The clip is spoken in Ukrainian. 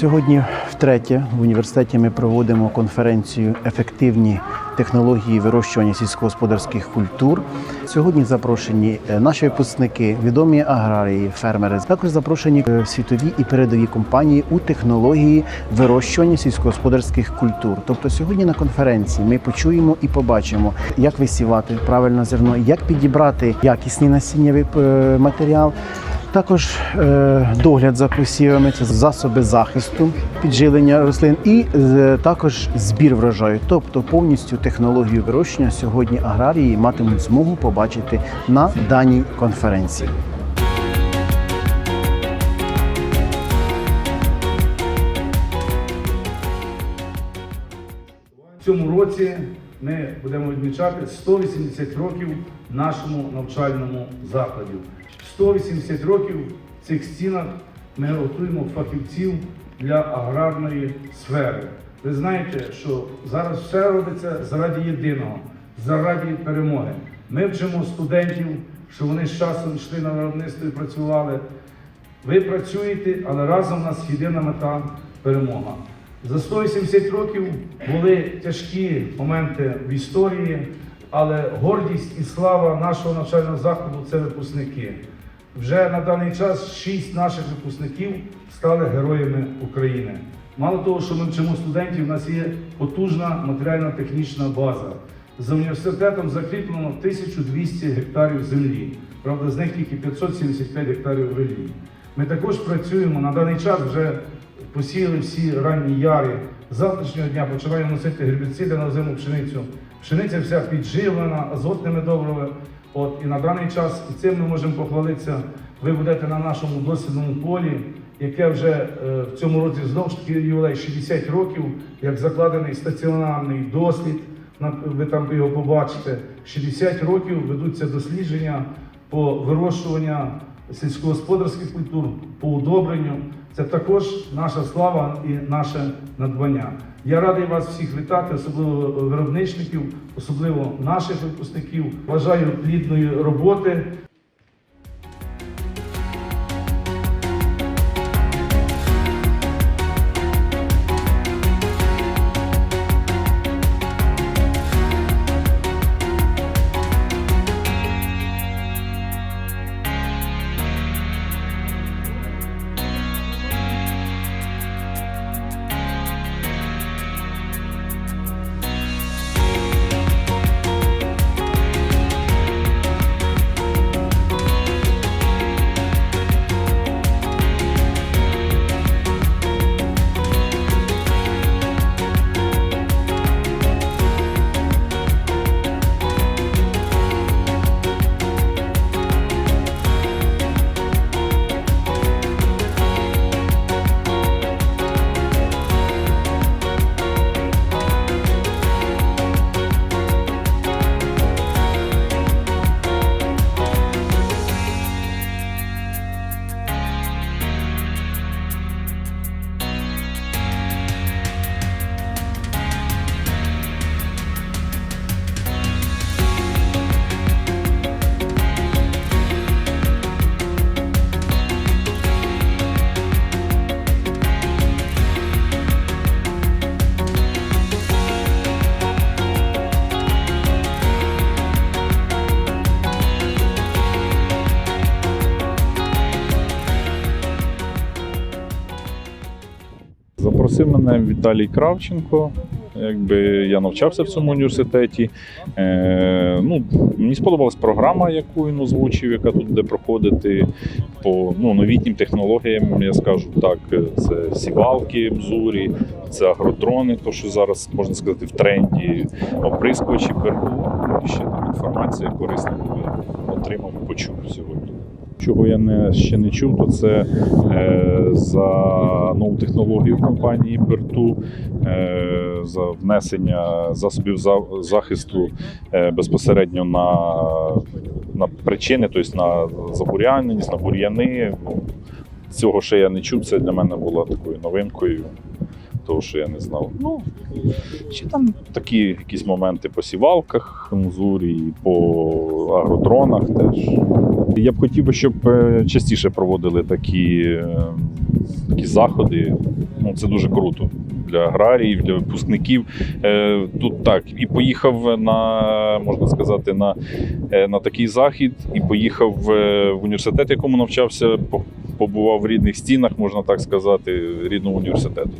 Сьогодні втретє в університеті ми проводимо конференцію Ефективні технології вирощування сільськогосподарських культур. Сьогодні запрошені е, наші випускники, відомі аграрії, фермери. Також запрошені е, світові і передові компанії у технології вирощування сільськогосподарських культур. Тобто сьогодні на конференції ми почуємо і побачимо, як висівати правильно зерно, як підібрати якісний насіннєвий е, матеріал. Також е, догляд за посівами, це засоби захисту, підживлення рослин і е, також збір врожаю. Тобто повністю технологію вирощення сьогодні аграрії матимуть змогу побачити на даній конференції. В цьому році ми будемо відмічати 180 років нашому навчальному закладі. 180 років в цих стінах ми готуємо фахівців для аграрної сфери. Ви знаєте, що зараз все робиться заради єдиного, заради перемоги. Ми вчимо студентів, що вони з часом йшли на виробництво і працювали. Ви працюєте, але разом у нас єдина мета перемога. За 180 років були тяжкі моменти в історії, але гордість і слава нашого навчального закладу це випускники. Вже на даний час шість наших випускників стали героями України. Мало того, що ми вчимо студентів, у нас є потужна матеріально-технічна база. За університетом закріплено 1200 гектарів землі. Правда, з них тільки 575 гектарів релі. Ми також працюємо на даний час вже посіяли всі ранні яри. З завтрашнього дня починаємо носити гербіциди на озиму пшеницю. Пшениця вся підживлена азотними добривами. От і на даний час і цим ми можемо похвалитися. Ви будете на нашому дослідному полі, яке вже е, в цьому році знову ж таки ювілей 60 років, як закладений стаціонарний дослід. Ви там його побачите. 60 років ведуться дослідження по вирощуванню сільськогосподарських культур, по удобренню. Це також наша слава і наше надбання. Я радий вас всіх вітати, особливо виробничників, особливо наших випускників. Бажаю плідної роботи. Запросив мене Віталій Кравченко. Якби я навчався в цьому університеті. Е, ну, мені сподобалась програма, яку він озвучив, яка тут буде проходити по ну, новітнім технологіям. Я скажу так, це сівалки, мзурі, це агротрони, то що зараз можна сказати в тренді, оприскувачі пергу. І ще там інформація корисна, яку я отримав, почув сьогодні. Чого я не, ще не чув, то це е, за нову технологію компанії Берту, е, за внесення засобів за, захисту е, безпосередньо на, на причини, тобто на забур'яненість, на бур'яни. Цього ще я не чув. Це для мене було такою новинкою, того, що я не знав. Ну, чи там такі якісь моменти по сівалках, мзурі, по агротронах теж. Я б хотів би, щоб е, частіше проводили такі е, такі заходи. Ну, це дуже круто для аграріїв, для випускників. Е, Тут так, і поїхав на, можна сказати, на, на такий захід, і поїхав в університет, якому навчався, побував в рідних стінах, можна так сказати, рідного університету.